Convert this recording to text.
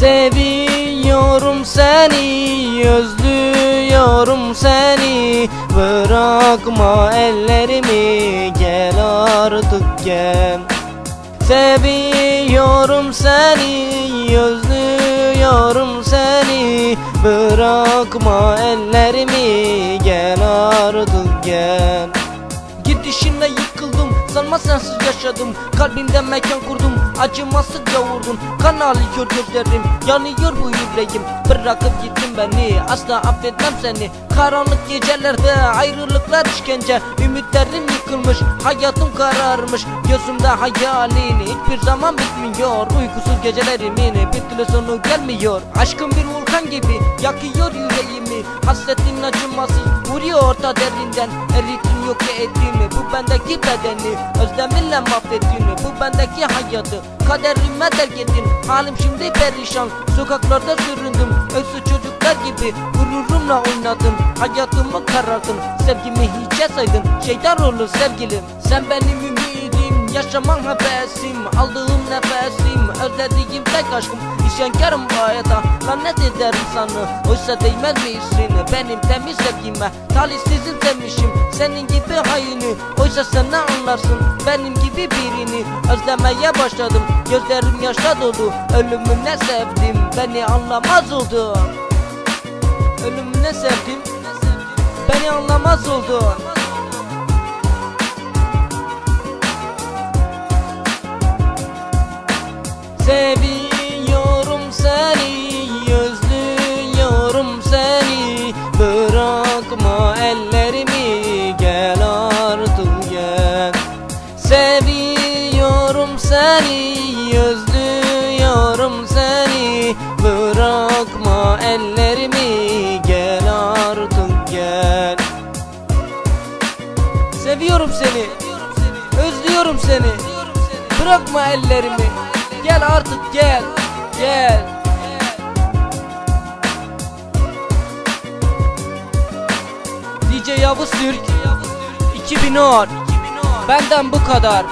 Seviyorum seni, özlüyorum seni. Bırakma ellerimi, gel artık gel. Seviyorum seni, özlüyorum seni. Bırakma ellerimi, gel artık gel. Gidişinle Sanma sensiz yaşadım. Kalbimde mekan kurdum Acımasızca vurdun Kan alıyor gözlerim Yanıyor bu yüreğim. Bırakıp gittin beni Asla affetmem seni. Karanlık gecelerde ayrılıklar işkence. Ümitlerim yıkılmış Hayatım kararmış. Gözümde hayalin Hiçbir zaman bitmiyor. Uykusuz gecelerimin türlü sonu gelmiyor. Aşkım bir volkan gibi Yakıyor yüreğimi. Hasretin Vuruyor orta derinden Erittin yok ettin Bu bendeki bedeni Özleminle mahvettin Bu bendeki hayatı Kaderime terk ettin. Halim şimdi perişan Sokaklarda süründüm. Öksüz çocuklar gibi Gururumla oynadım. Hayatımı karardın Sevgimi hiçe saydın Şeytan olur sevgilim Sen benim ümidim Yaşaman hevesim Aldığım nefesim Özlediğim tek aşkım İsyankarım bu hayata Lanet ederim sana Oysa değmez misin? Benim temiz sevgime Talihsizim sevmişim Senin gibi hayini Oysa sen ne anlarsın Benim gibi birini? Özlemeye başladım Gözlerim yaşla dolu. Ölümüne sevdim Beni anlamaz oldu Ölümüne sevdim Beni anlamaz oldu ellerimi, gel artık gel. Seviyorum seni, özlüyorum seni. Bırakma ellerimi, gel artık gel. Seviyorum seni, özlüyorum seni. Bırakma ellerimi Gel artık gel Gel Yavuz Türk. 2010 Benden bu kadar